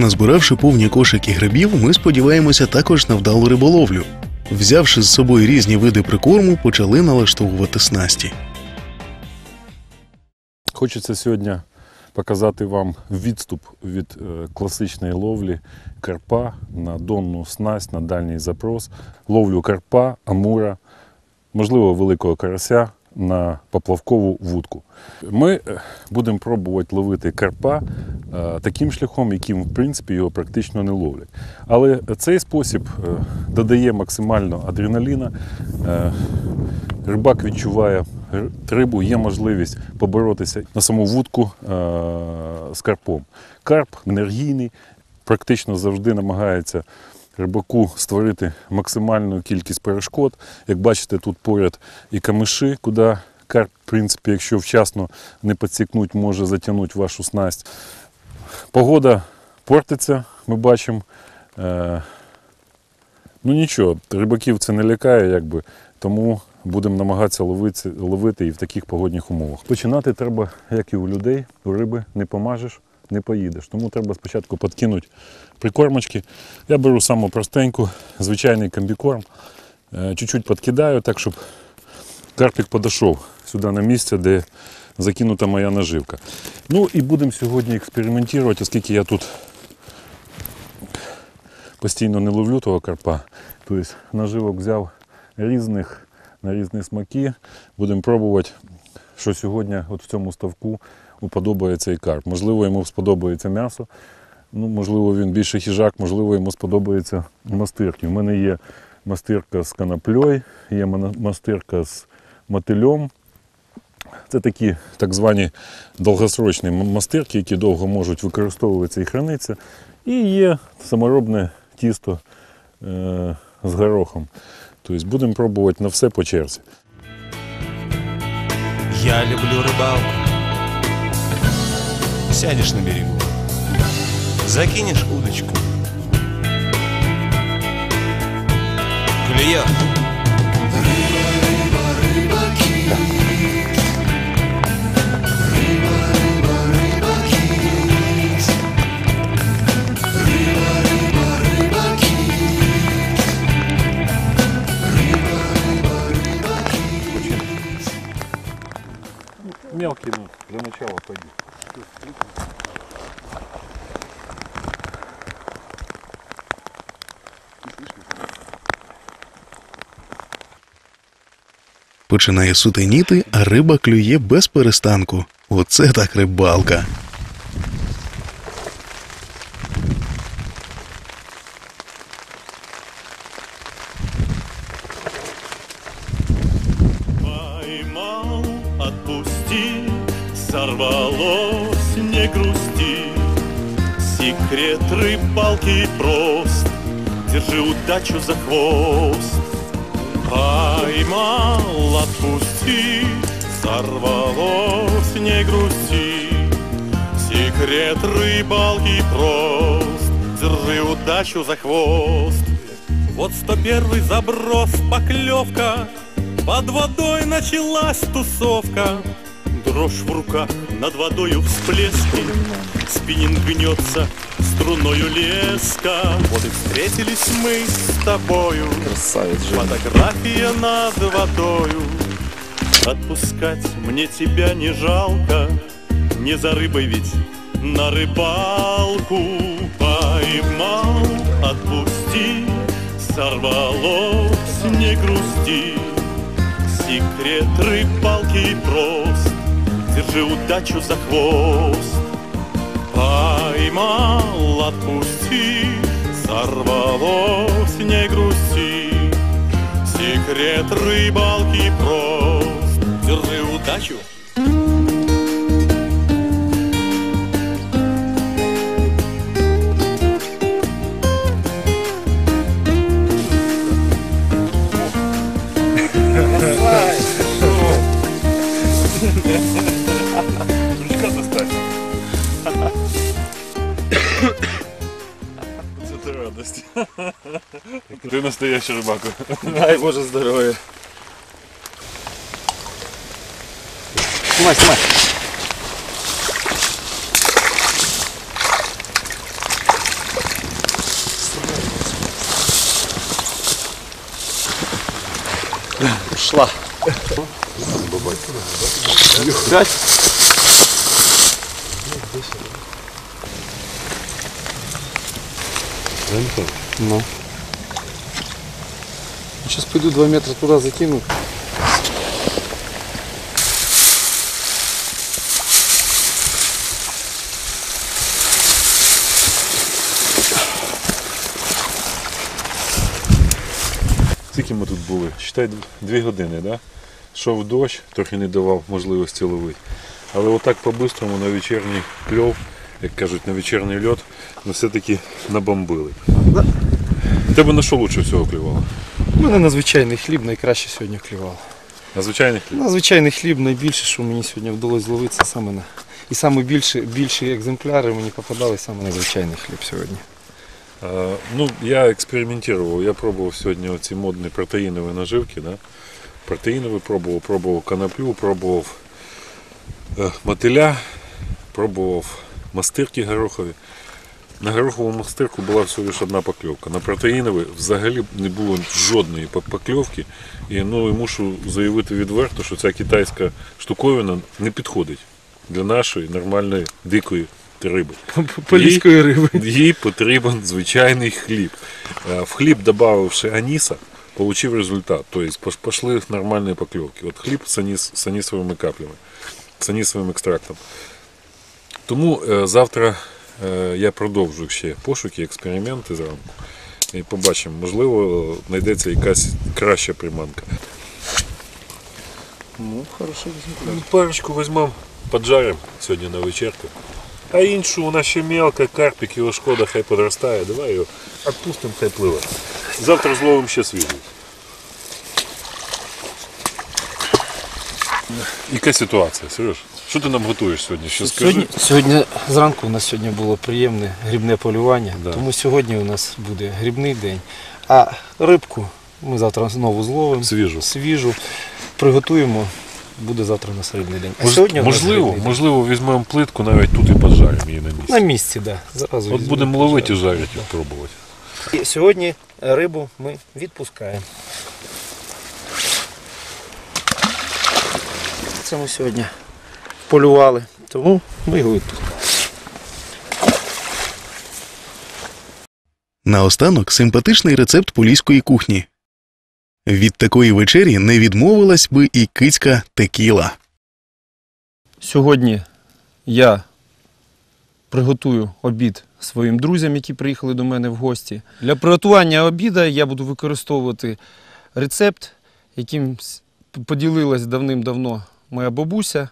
Назбиравши повні кошики грибів, ми сподіваємося також на вдалу риболовлю. Взявши з собою різні види прикорму, почали налаштовувати снасті. Хочеться сьогодні показати вам відступ від е, класичної ловлі карпа на донну снасть, на дальній запрос, ловлю карпа, амура, можливо, великого карася на поплавкову вудку. Ми е, будемо пробувати ловити карпа е, таким шляхом, яким в принципі його практично не ловлять. Але цей спосіб е, додає максимально адреналіна. Рибак відчуває рибу, є можливість поборотися на саму вудку з карпом. Карп енергійний, практично завжди намагається рибаку створити максимальну кількість перешкод. Як бачите, тут поряд і камиші, куди карп, в принципі, якщо вчасно не підсікнуть, може затягнути вашу снасть. Погода портиться, ми бачимо. Е- Ну нічого, рибаків це не лякає, якби, тому будемо намагатися ловити, ловити і в таких погодних умовах. Починати треба, як і у людей, у риби не помажеш, не поїдеш. Тому треба спочатку підкинути прикормочки. Я беру саму простеньку, звичайний комбікорм. Е, Чуть-чуть підкидаю, так, щоб карпік подійшов сюди на місце, де закинута моя наживка. Ну і будемо сьогодні експериментувати, оскільки я тут постійно не ловлю того карпа. Тобто наживок взяв різних на різні смаки. Будемо пробувати, що сьогодні от в цьому ставку уподобає цей карп. Можливо, йому сподобається м'ясо, ну, можливо, він більше хижак, можливо, йому сподобається мастирки. У мене є мастирка з канаплею, є мастирка з мотильом. Це такі так звані довгосрочні мастирки, які довго можуть використовуватися і хранитися. І є саморобне тісто е, з горохом. Тобто будемо пробувати на все по черзі. Я люблю рыбалку. сядешь на берегу, закинешь удочку. Клюет. Рыба, рыба, рыба. Рыба, рыба, рыба. Рыба, рыба, рыба. Рыба, рыба, рыба. Мелкий, ну, для начала пойдет. Починає сутеніти, а риба клює без перестанку. Оце так рибалка. Поймал, отпусти, грусти. Секрет рыбалки прост, держи удачу за хвост. Поймал, отпусти, сорвалось, не грусти. Секрет рыбалки прост, держи удачу за хвост. Вот сто первый заброс, поклевка, под водой началась тусовка. Дрожь в руках, над водою всплески, спиннинг гнется струною леска. Вот и встретились мы с тобою, фотография над водою. Отпускать мне тебя не жалко, не за рыбой ведь на рыбалку поймал, отпусти, сорвалось, не грусти. Секрет рыбалки прост, держи удачу за хвост. Поймал, отпусти, сорвалось, не грусти. Секрет рыбалки прост, держи удачу. Це ти радость. Ти настоящий рибаку. Дай Боже здоров'я. Снимай, снимай. Ушла. Пять? Ну. Сейчас пойду два метра туда закину. Скільки ми тут були? Читай дві години, да? Шов дощ, трохи не давав можливості ловити. Але отак по-бистрому на вечірній кльов, як кажуть, на вечірній льот, ми все-таки набомбили. Тебе на що лучше всього клювало? У мене на звичайний хліб найкраще сьогодні клював. На звичайний хліб? На звичайний хліб найбільше, що мені сьогодні вдалося зловити, це саме на. І саме більші, більші екземпляри мені попадали саме на звичайний хліб сьогодні. А, ну, я експериментував, я пробував сьогодні оці модні протеїнові наживки. Да? Протеїнові пробував, пробував коноплю, пробував е, мотиля, пробував мастирки горохові. На горохову мастирку була всього лише одна покльовка. На протеїнові взагалі не було жодної покльовки. І ну, і мушу заявити відверто, що ця китайська штуковина не підходить для нашої нормальної дикої риби. Поліської риби. Їй потрібен звичайний хліб. Е, В хліб, додавши аніса, получив результат. Тобто пішли нормальні покльовки. От хліб з, аніс, з анісовими каплями, з анісовим екстрактом. Тому е, завтра е, я продовжу ще пошуки, експерименти зранку. І побачимо, можливо, знайдеться якась краща приманка. Ну, хороший екземпляр. Ну, парочку візьмемо, поджаримо сьогодні на вечірку. А іншу у нас ще мелка, карпік, його шкода, хай подростає. Давай його відпустимо, хай пливе. Завтра зловимо ще свіжий. Яка ситуація, Сереж? Що ти нам готуєш сьогодні? Що скажи? Сьогодні, зранку у нас сьогодні було приємне грибне полювання, Да. тому сьогодні у нас буде грибний день. А рибку ми завтра знову зловимо. Свіжу. Свіжу. Приготуємо. Буде завтра у нас рибний день. А Мож- сьогодні у нас можливо, грибний день. можливо, візьмемо плитку навіть тут і поджаримо її на місці. На місці, так. Да. Зразу От візьмемо, будемо ловити і пожаримо. жарити, і пробувати. І сьогодні рибу ми відпускаємо. Це ми сьогодні полювали, тому ми його відпускаємо. Наостанок симпатичний рецепт поліської кухні. Від такої вечері не відмовилась би і кицька текіла. Сьогодні я приготую обід своїм друзям, які приїхали до мене в гості. Для приготування обіду я буду використовувати рецепт, яким поділилась давним-давно моя бабуся.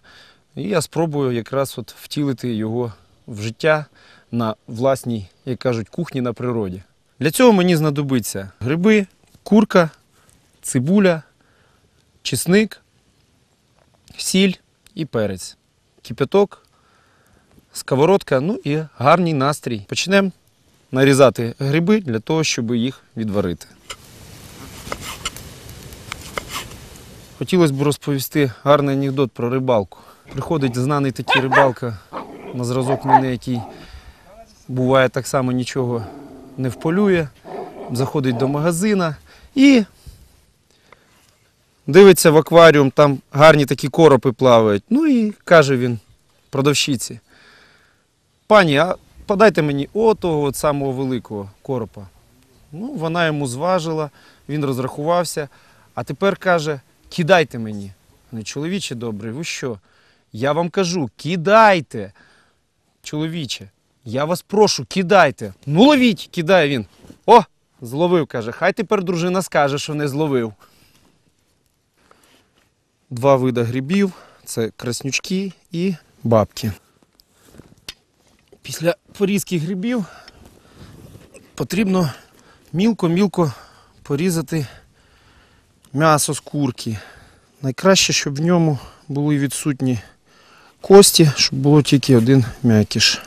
І я спробую якраз от втілити його в життя на власній, як кажуть, кухні на природі. Для цього мені знадобиться гриби, курка, цибуля, чесник, сіль і перець кипяток, сковородка, ну і гарний настрій. Почнемо нарізати гриби для того, щоб їх відварити. Хотілося б розповісти гарний анекдот про рибалку. Приходить знаний такий рибалка на зразок мене, який буває так само нічого не вполює, заходить до магазина і дивиться в акваріум, там гарні такі коропи плавають. Ну і каже він продавщиці: пані, а подайте мені отого от самого великого коропа. Ну, вона йому зважила, він розрахувався, а тепер каже: кидайте мені. Чоловіче добрий, ви що? Я вам кажу, кидайте. Чоловіче, я вас прошу, кидайте. Ну ловіть, кидає він. О, зловив, каже. Хай тепер дружина скаже, що не зловив. Два види грибів це краснючки і бабки. Після порізки грибів потрібно мілко-мілко порізати м'ясо з курки. Найкраще, щоб в ньому були відсутні кості, щоб було тільки один м'якіш.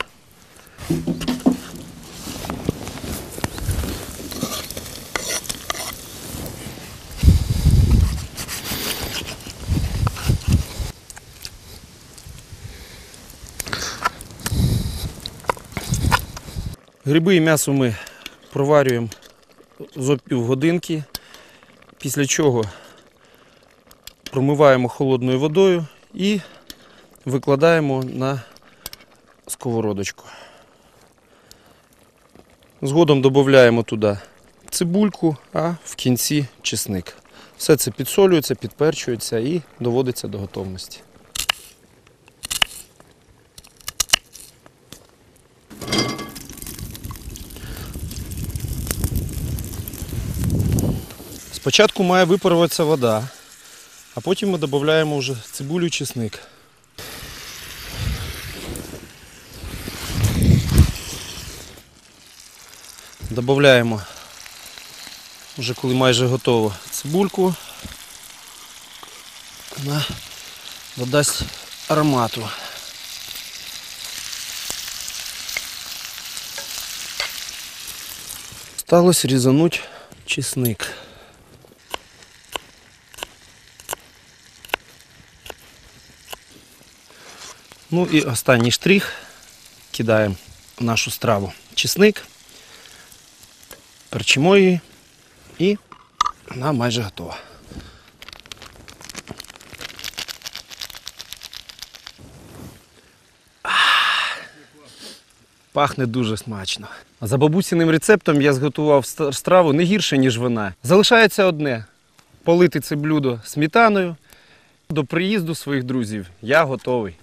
Гриби і м'ясо ми проварюємо зо півгодинки, після чого Промиваємо холодною водою і викладаємо на сковородочку. Згодом додаємо туди цибульку, а в кінці чесник. Все це підсолюється, підперчується і доводиться до готовності. Спочатку має випаруватися вода, а потім ми додаємо вже цибулю і чесник. Додаємо вже коли майже готово цибульку. Вона додасть аромату. Сталося різануть чесник. Ну і останній штрих. Кидаємо в нашу страву чесник, перчимо її і вона майже готова. Пахне дуже смачно. За бабусіним рецептом я зготував ст- страву не гірше, ніж вона. Залишається одне полити це блюдо сметаною. До приїзду своїх друзів я готовий.